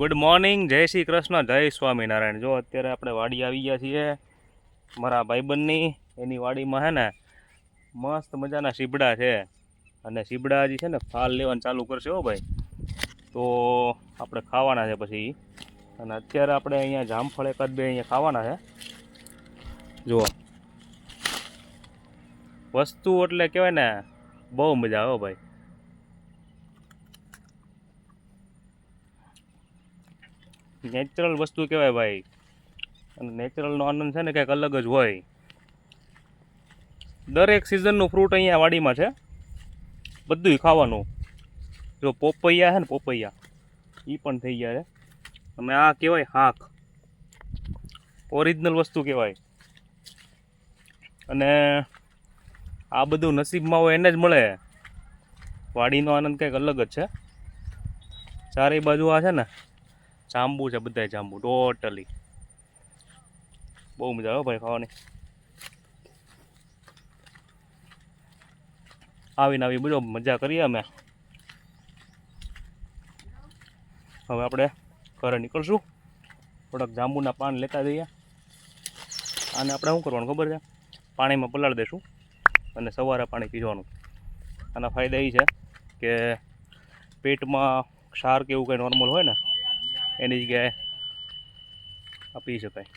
Good morning જય શ્રી કૃષ્ણ, જય સ્વામિનારાયણ. જો અત્યારે આપણે વાડી આવી ગયા છીએ, મારા ભાઈબંધની, એની વાડીમાં છે ને, મસ્ત મજાના શીબડા છે. અને શીબડા હજી છે ને ફાલ લેવાનું ચાલુ કરશે હો ભાઈ. તો આપણે ખાવાના છે પછી. અને અત્યારે આપણે અહીંયા જામફળ એકાદ બે અહીંયા ખાવાના છે. જુઓ. વસ્તુ એટલે કહેવાય ને, બહુ મજા આવે ભાઈ. નેચરલ વસ્તુ કહેવાય ભાઈ. અને નેચરલનો આનંદ છે ને કંઈક અલગ જ હોય. દરેક સિઝનનું ફ્રૂટ અહીંયા વાડીમાં છે. બધુંય ખાવાનું. જો પોપૈયા છે ને પોપૈયા એ પણ થઈ ગયા છે. અને આ કહેવાય હાક. ઓરિજિનલ વસ્તુ કહેવાય. અને આ બધું નસીબમાં હોય એને જ મળે. વાડીનો આનંદ કંઈક અલગ જ છે. ચારેય બાજુ આ છે ને જાંબુ છે બધાય જાંબુ ટોટલી બહુ મજા આવે ભાઈ ખાવાની. આવીને આવી બધો મજા કરીએ અમે. હવે આપણે ઘરે નીકળશું. થોડાક જાંબુના પાન લેતા જઈએ. આને આપણે શું કરવાનું ખબર છે? પાણીમાં પલાળી દઈશું અને સવારે પાણી પીવાનું. આના ફાયદા એ છે કે પેટમાં ક્ષાર કે એવું કંઈ નોર્મલ હોય ને એની જગ્યાએ આપી શકાય.